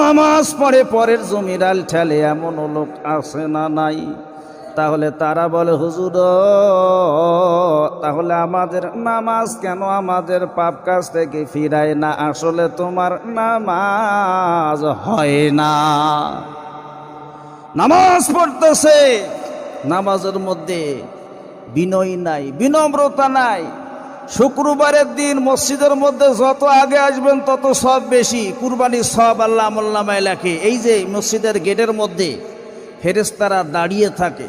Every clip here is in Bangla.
নামাজ পড়ে, পরের জমিরাল ঠেলে এমন লোক আছে না নাই? তাহলে তারা বলে, হুজুর, তাহলে আমাদের নামাজ কেন আমাদের পাপ কাজ থেকে ফিরায় না? আসলে তোমার নামাজ হয় না। নামাজ পড়তেছে, নামাজের মধ্যে বিনয় নাই, বিনম্রতা নাই। শুক্রবারের দিন মসজিদের মধ্যে যত আগে আসবেন তত সব বেশি। কুরবানি সব আল্লাহ আমল্লামায় লেখে। এই যে মসজিদের গেটের মধ্যে ফেরেস্তারা দাঁড়িয়ে থাকে,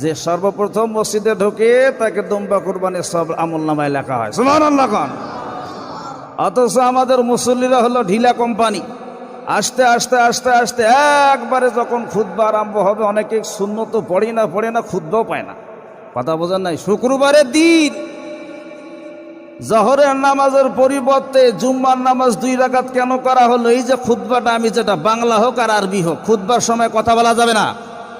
যে সর্বপ্রথম মসজিদে ঢোকে তাকে দম্বা কুরবানির সব আমলনামায় লেখা হয়। সুমান আল্লাহ খান অথচ আমাদের মুসল্লিরা হলো ঢিলা কোম্পানি। আস্তে আস্তে আস্তে আস্তে একবারে যখন খুদ্া আরম্ভ হবে, অনেকে শূন্য তো পড়ে না পড়ে না খুদ্াও পায় না। কথা বোঝার নাই? শুক্রবারের দিন জহরের নামাজের পরিবর্তে জুম্মার নামাজ দুই রাকাত কেন করা হলো? এই যে খুদ্বাটা আমি যেটা বাংলা হোক আর আরবি হোক খুদ্বার সময় কথা বলা যাবে না।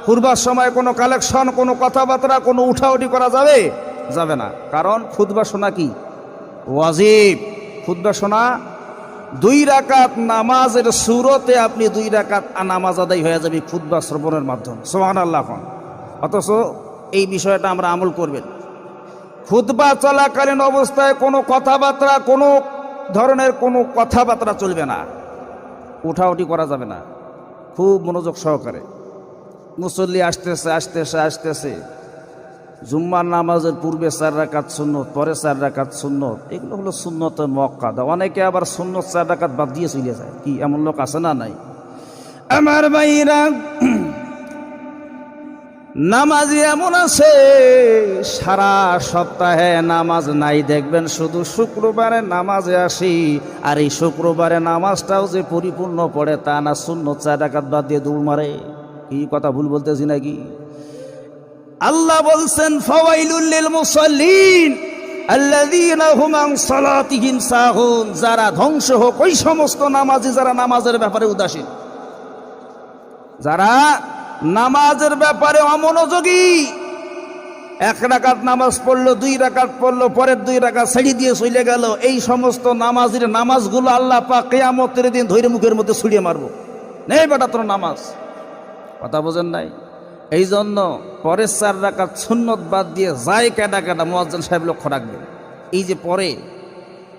খুরবার সময় কোনো কালেকশন কোনো কথাবার্তা, কোনো উঠাউঠি করা যাবে? যাবে না। কারণ খুদ্া শোনা কি? ওয়াজিব। খুদ্া শোনা, দুই রাকাত নামাজের সুরতে আপনি দুই রাকাত নামাজ আদায় হয়ে যাবে খুদ্া শ্রবণের মাধ্যমে। সোহান আল্লাহ অথচ এই বিষয়টা আমরা আমল করবেন। খুতবা চলাকালীন অবস্থায় কোনো কথাবার্তা, কোনো ধরনের কোনো কথাবার্তা চলবে না। উঠাউটি করা যাবে না। খুব মনোযোগ সহকারে। মুসল্লি আসতেছে আসতেছে আসতেছে। জুম্মার নামাজের পূর্বে চার রাকাত সুন্নত, পরে চার রাকাত সুন্নত। এগুলো হলো সুন্নত মক্কাদা অনেকে আবার সুন্নত চার রাকাত বাদ দিয়ে চলে যায়। কি, এমন লোক আছে না নাই? আমার ভাইরা নামাজি এমন আছে, সারা সপ্তাহে নামাজ নাই। দেখবেন শুধু শুক্রবারে নামাজে আসি, আর এই শুক্রবারে নামাজটাও যে পরিপূর্ণ পড়ে তা না শূন্য চার ডাকাত বাদ দিয়ে দৌড় মারে। কি কথা ভুল বলতেছি নাকি? আল্লাহ বলছেন, ফওয়াইলুল মুসাল্লিন যারা ধ্বংস হোক, ওই সমস্ত নামাজি যারা নামাজের ব্যাপারে উদাসীন। যারা নামাজের ব্যাপারে অমনোযোগী। এক রাকাত নামাজ পড়ল, দুই রাকাত পড়ল, পরের দুই রাকাত ছেড়ে দিয়ে চলে গেল। এই সমস্ত নামাজের নামাজগুলো আল্লাহ পাক কেয়ামতের দিন ধৈর্য মুখের মধ্যে ছুড়িয়ে মারবো। নেই বেটা তোর নামাজ। কথা বোঝেন নাই? এই জন্য পরের চার রাকাত সুন্নত বাদ দিয়ে যায় কেটা কেটা মোয়াজ্জেন সাহেব লক্ষ্য রাখবেন। এই যে পরে,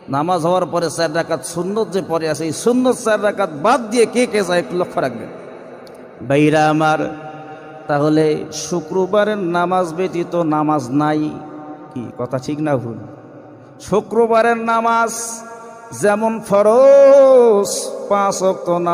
নামাজ হওয়ার পরে চার রাকাত সুন্নত যে পরে আছে, এই সুন্নত চার রাকাত বাদ দিয়ে কে কে যায় একটু লক্ষ্য রাখবেন। বাইরা আমার, তাহলে শুক্রবারের নামাজ ব্যতীত নামাজ নাই কি? কথা ঠিক না ভুল? শুক্রবারের নামাজ যেমন ফরজ, পাঁচ অক্ত নামাজ